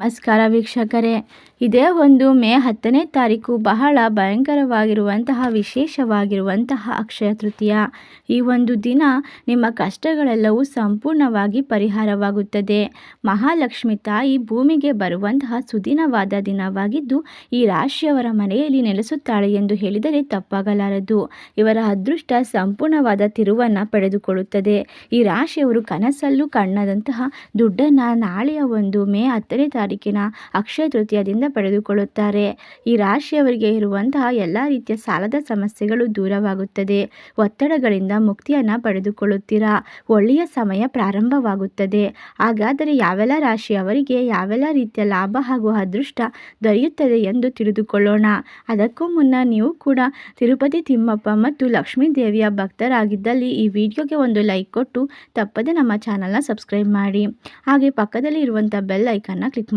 ನಮಸ್ಕಾರ ವೀಕ್ಷಕರೇ. ಇದೇ ಒಂದು ಮೇ ಹತ್ತನೇ ತಾರೀಕು ಬಹಳ ಭಯಂಕರವಾಗಿರುವಂತಹ, ವಿಶೇಷವಾಗಿರುವಂತಹ ಅಕ್ಷಯ ತೃತೀಯ. ಈ ಒಂದು ದಿನ ನಿಮ್ಮ ಕಷ್ಟಗಳೆಲ್ಲವೂ ಸಂಪೂರ್ಣವಾಗಿ ಪರಿಹಾರವಾಗುತ್ತದೆ. ಮಹಾಲಕ್ಷ್ಮಿ ತಾಯಿ ಭೂಮಿಗೆ ಬರುವಂತಹ ಸುದಿನವಾದ ದಿನವಾಗಿದ್ದು, ಈ ರಾಶಿಯವರ ಮನೆಯಲ್ಲಿ ನೆಲೆಸುತ್ತಾಳೆ ಎಂದು ಹೇಳಿದರೆ ತಪ್ಪಾಗಲಾರದು. ಇವರ ಅದೃಷ್ಟ ಸಂಪೂರ್ಣವಾದ ತಿರುವನ್ನು ಪಡೆದುಕೊಳ್ಳುತ್ತದೆ. ಈ ರಾಶಿಯವರು ಕನಸಲ್ಲೂ ಕಣ್ಣದಂತಹ ದುಡ್ಡನ್ನು ನಾಳೆಯ ಒಂದು ಮೇ ಹತ್ತನೇ ತಾರೀಕಿನ ಅಕ್ಷಯ ತೃತೀಯದಿಂದ ಪಡೆದುಕೊಳ್ಳುತ್ತಾರೆ. ಈ ರಾಶಿಯವರಿಗೆ ಇರುವಂತಹ ಎಲ್ಲ ರೀತಿಯ ಸಾಲದ ಸಮಸ್ಯೆಗಳು ದೂರವಾಗುತ್ತದೆ. ಒತ್ತಡಗಳಿಂದ ಮುಕ್ತಿಯನ್ನು ಪಡೆದುಕೊಳ್ಳುತ್ತೀರಾ? ಒಳ್ಳೆಯ ಸಮಯ ಪ್ರಾರಂಭವಾಗುತ್ತದೆ. ಹಾಗಾದರೆ ಯಾವೆಲ್ಲ ರಾಶಿಯವರಿಗೆ ಯಾವೆಲ್ಲ ರೀತಿಯ ಲಾಭ ಹಾಗೂ ಅದೃಷ್ಟ ದೊರೆಯುತ್ತದೆ ಎಂದು ತಿಳಿದುಕೊಳ್ಳೋಣ. ಅದಕ್ಕೂ ಮುನ್ನ ನೀವು ಕೂಡ ತಿರುಪತಿ ತಿಮ್ಮಪ್ಪ ಮತ್ತು ಲಕ್ಷ್ಮೀ ದೇವಿಯ ಭಕ್ತರಾಗಿದ್ದಲ್ಲಿ ಈ ವಿಡಿಯೋಗೆ ಒಂದು ಲೈಕ್ ಕೊಟ್ಟು ತಪ್ಪದೆ ನಮ್ಮ ಚಾನಲ್ನ ಸಬ್ಸ್ಕ್ರೈಬ್ ಮಾಡಿ. ಹಾಗೆ ಪಕ್ಕದಲ್ಲಿ ಇರುವಂಥ ಬೆಲ್ ಐಕನ್ನ ಕ್ಲಿಕ್ ಮಾಡಿ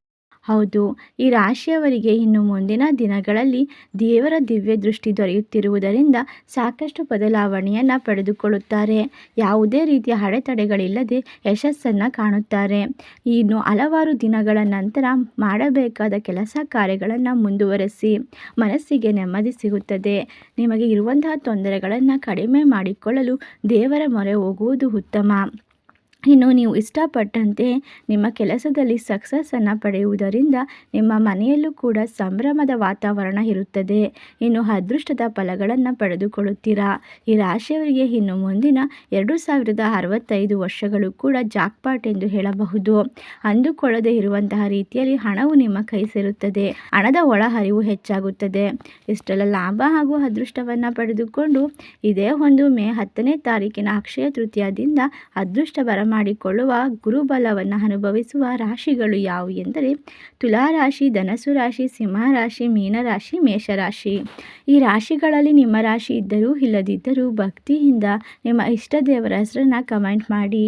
ಹೌದು, ಈ ರಾಶಿಯವರಿಗೆ ಇನ್ನು ಮುಂದಿನ ದಿನಗಳಲ್ಲಿ ದೇವರ ದಿವ್ಯ ದೃಷ್ಟಿ ದೊರೆಯುತ್ತಿರುವುದರಿಂದ ಸಾಕಷ್ಟು ಬದಲಾವಣೆಯನ್ನು ಪಡೆದುಕೊಳ್ಳುತ್ತಾರೆ. ಯಾವುದೇ ರೀತಿಯ ಅಡೆತಡೆಗಳಿಲ್ಲದೆ ಯಶಸ್ಸನ್ನು ಕಾಣುತ್ತಾರೆ. ಇನ್ನು ಹಲವಾರು ದಿನಗಳ ನಂತರ ಮಾಡಬೇಕಾದ ಕೆಲಸ ಕಾರ್ಯಗಳನ್ನು ಮುಂದುವರೆಸಿ ಮನಸ್ಸಿಗೆ ನೆಮ್ಮದಿ ಸಿಗುತ್ತದೆ. ನಿಮಗೆ ಇರುವಂತಹ ತೊಂದರೆಗಳನ್ನು ಕಡಿಮೆ ಮಾಡಿಕೊಳ್ಳಲು ದೇವರ ಮೊರೆ ಹೋಗುವುದು ಉತ್ತಮ. ಇನ್ನು ನೀವು ಇಷ್ಟಪಟ್ಟಂತೆ ನಿಮ್ಮ ಕೆಲಸದಲ್ಲಿ ಸಕ್ಸಸ್ಸನ್ನು ಪಡೆಯುವುದರಿಂದ ನಿಮ್ಮ ಮನೆಯಲ್ಲೂ ಕೂಡ ಸಂಭ್ರಮದ ವಾತಾವರಣ ಇರುತ್ತದೆ. ಇನ್ನು ಅದೃಷ್ಟದ ಫಲಗಳನ್ನು ಪಡೆದುಕೊಳ್ಳುತ್ತೀರಾ? ಈ ರಾಶಿಯವರಿಗೆ ಇನ್ನು ಮುಂದಿನ ಎರಡು ಸಾವಿರದ ಅರವತ್ತೈದು ವರ್ಷಗಳು ಕೂಡ ಜಾಕ್ಪಾಟ್ ಎಂದು ಹೇಳಬಹುದು. ಅಂದುಕೊಳ್ಳದೇ ಇರುವಂತಹ ರೀತಿಯಲ್ಲಿ ಹಣವು ನಿಮ್ಮ ಕೈ ಸೇರುತ್ತದೆ. ಹಣದ ಒಳಹರಿವು ಹೆಚ್ಚಾಗುತ್ತದೆ. ಇಷ್ಟೆಲ್ಲ ಲಾಭ ಹಾಗೂ ಅದೃಷ್ಟವನ್ನು ಪಡೆದುಕೊಂಡು ಇದೇ ಒಂದು ಮೇ ಹತ್ತನೇ ತಾರೀಕಿನ ಅಕ್ಷಯ ತೃತೀಯದಿಂದ ಅದೃಷ್ಟ ಬರಮಾಡಿಕೊಳ್ಳುವ ಗುರುಬಲವನ್ನು ಅನುಭವಿಸುವ ರಾಶಿಗಳು ಯಾವುವು ಎಂದರೆ ತುಲಾರಾಶಿ ಧನಸು ರಾಶಿ ಸಿಂಹ ರಾಶಿ ಮೀನರಾಶಿ, ಮೇಷರಾಶಿ. ಈ ರಾಶಿಗಳಲ್ಲಿ ನಿಮ್ಮ ರಾಶಿ ಇದ್ದರೂ ಇಲ್ಲದಿದ್ದರೂ ಭಕ್ತಿಯಿಂದ ನಿಮ್ಮ ಇಷ್ಟ ದೇವರ ಹೆಸರನ್ನು ಕಮೆಂಟ್ ಮಾಡಿ.